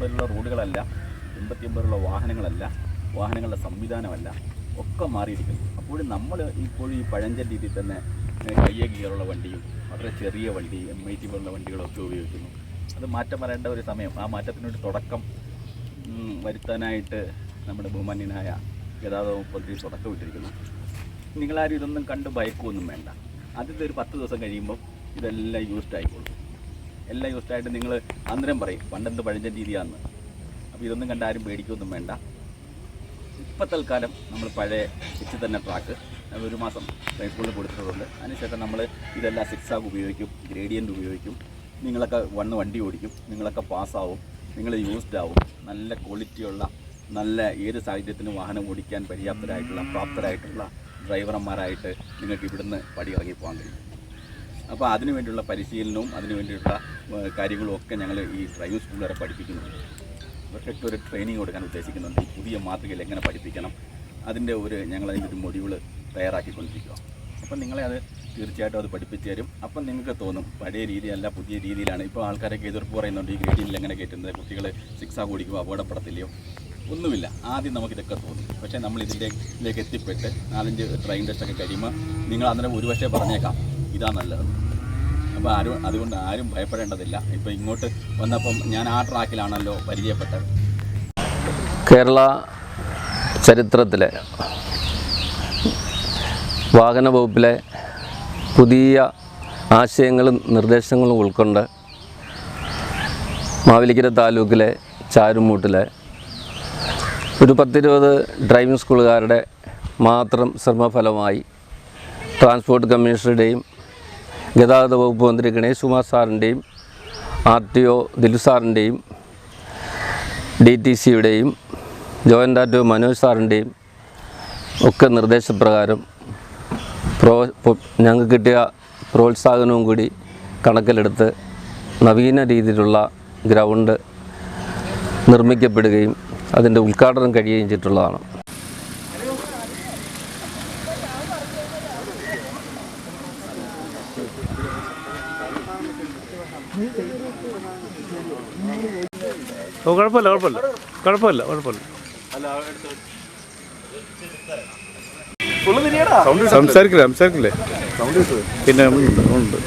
എൺപതിലുള്ള റോഡുകളല്ല എൺപത്തി ഒമ്പതിലുള്ള വാഹനങ്ങളല്ല വാഹനങ്ങളുടെ സംവിധാനമല്ല ഒക്കെ മാറിയിരിക്കുന്നു. അപ്പോഴും നമ്മൾ ഇപ്പോഴും ഈ പഴഞ്ചൻ രീതിയിൽ തന്നെ കയ്യ ഗിയറുള്ള വണ്ടിയും വളരെ ചെറിയ വണ്ടി എം ഐ ടി പോലുള്ള വണ്ടികളൊക്കെ ഉപയോഗിക്കുന്നു. അത് മാറ്റം വരേണ്ട ഒരു സമയം. ആ മാറ്റത്തിനൊരു തുടക്കം വരുത്താനായിട്ട് നമ്മുടെ ബഹുമാന്യനായ ഗതാഗത വകുപ്പ് തുടക്കം ഇട്ടിരിക്കുന്നു. നിങ്ങളാരും ഇതൊന്നും കണ്ട് ഭയക്കുമൊന്നും വേണ്ട. ആദ്യത്തെ ഒരു പത്ത് ദിവസം കഴിയുമ്പോൾ ഇതെല്ലാം യൂസ്ഡ് ആയിക്കോളും. എല്ലാം യൂസ്ഡ് ആയിട്ട് നിങ്ങൾ അന്നേരം പറയും പണ്ടെന്ത് പഴഞ്ചൻ രീതിയാണെന്ന് അപ്പോൾ ഇതൊന്നും കണ്ട് ആരും പേടിക്കൊന്നും വേണ്ട. ഇപ്പം തൽക്കാലം നമ്മൾ പഴയ വെച്ച് തന്നെ ട്രാക്ക് ഒരു മാസം സ്കൂളിൽ കൊടുത്തിട്ടുണ്ട്. അതിനുശേഷം നമ്മൾ ഇതെല്ലാം സിക്സ് ആഗ് ഉപയോഗിക്കും ഗ്രേഡിയന്റ് ഉപയോഗിക്കും. നിങ്ങളൊക്കെ വന്ന് വണ്ടി ഓടിക്കും നിങ്ങളൊക്കെ പാസ്സാവും നിങ്ങൾ യൂസ്ഡ് ആവും. നല്ല ക്വാളിറ്റിയുള്ള നല്ല ഏത് സാഹചര്യത്തിനും വാഹനം ഓടിക്കാൻ പര്യാപ്തരായിട്ടുള്ള പ്രാപ്തരായിട്ടുള്ള ഡ്രൈവർമാരായിട്ട് നിങ്ങൾക്ക് ഇവിടുന്ന് പടി ഇറങ്ങി പോകാൻ കഴിയും. അപ്പോൾ അതിനു വേണ്ടിയുള്ള പരിശീലനവും അതിനു വേണ്ടിയുള്ള കാര്യങ്ങളും ഒക്കെ ഞങ്ങൾ ഈ ഡ്രൈവിംഗ് സ്കൂൾ വരെ പഠിപ്പിക്കുന്നുണ്ട് ഇവർക്കൊക്കെ ഒരു ട്രെയിനിങ് കൊടുക്കാൻ ഉദ്ദേശിക്കുന്നുണ്ട്. പുതിയ മാതൃകയിൽ എങ്ങനെ പഠിപ്പിക്കണം അതിന്റെ ഒരു ഞങ്ങൾ അതിന്റെ ഒരു മൊഡ്യൂൾ തയ്യാറാക്കിക്കൊണ്ടിരിക്കുക അപ്പം നിങ്ങളെ അത് തീർച്ചയായിട്ടും അത് പഠിപ്പിച്ചു തരും. അപ്പം നിങ്ങൾക്ക് തോന്നും പഴയ രീതിയല്ല പുതിയ രീതിയിലാണ്. ഇപ്പോൾ ആൾക്കാരൊക്കെ എതിർപ്പ് പറയുന്നുണ്ട് ഈ ഗ്രേഡിയിൽ എങ്ങനെ കയറ്റുന്നത് കുട്ടികൾ സിക്സ് കുടിക്കുമോ അപകടപ്പെടത്തില്ലയോ? ഒന്നുമില്ല. ആദ്യം നമുക്കിതൊക്കെ തോന്നും. പക്ഷേ നമ്മൾ ഇതിന്റെ ഇതിലേക്ക് എത്തിപ്പെട്ട് നാലഞ്ച് ട്രെയിൻ ടെസ്റ്റൊക്കെ കഴിയുമ്പോൾ നിങ്ങൾ അന്നേരം ഒരു പക്ഷേ പറഞ്ഞേക്കാം. ഇതാ നല്ലത്. അപ്പോൾ ആരും അതുകൊണ്ട് ആരും ഭയപ്പെടേണ്ടതില്ല. ഇപ്പോൾ ഇങ്ങോട്ട് വന്നപ്പം ഞാൻ ആ ട്രാക്കിലാണല്ലോ പരിചയപ്പെട്ടത്. കേരള ചരിത്രത്തിലെ വാഹന വകുപ്പിലെ പുതിയ ആശയങ്ങളും നിർദ്ദേശങ്ങളും ഉൾക്കൊണ്ട് മാവേലിക്കര താലൂക്കിലെ ചാരുമൂട്ടിലെ ഒരു പത്തിരുപത് ഡ്രൈവിംഗ് സ്കൂളുകാരുടെ മാത്രം ശ്രമഫലമായി ട്രാൻസ്പോർട്ട് കമ്മീഷണറുടെയും ഗതാഗത വകുപ്പ് മന്ത്രി ഗണേഷ് കുമാർ സാറിന്റെയും ആർ ടി ഒ ദിലു സാറിന്റെയും D T സിയുടെയും joint R T O Manoj സാറിന്റെയും ഒക്കെ നിർദ്ദേശപ്രകാരം പ്രോ ഞങ്ങൾക്ക് കിട്ടിയ പ്രോത്സാഹനവും കൂടി കണക്കിലെടുത്ത് നവീന രീതിയിലുള്ള ഗ്രൗണ്ട് നിർമ്മിക്കപ്പെടുകയും അതിന്റെ ഉദ്ഘാടനം കഴിയുകയും ചെയ്തിട്ടുള്ളതാണ്. ഓ കുഴപ്പമില്ല കുഴപ്പമില്ല. കുഴപ്പമില്ല കുഴപ്പമില്ല. സംസാരിക്കില്ല സംസാരിക്കില്ലേ? പിന്നെ ഉണ്ട്.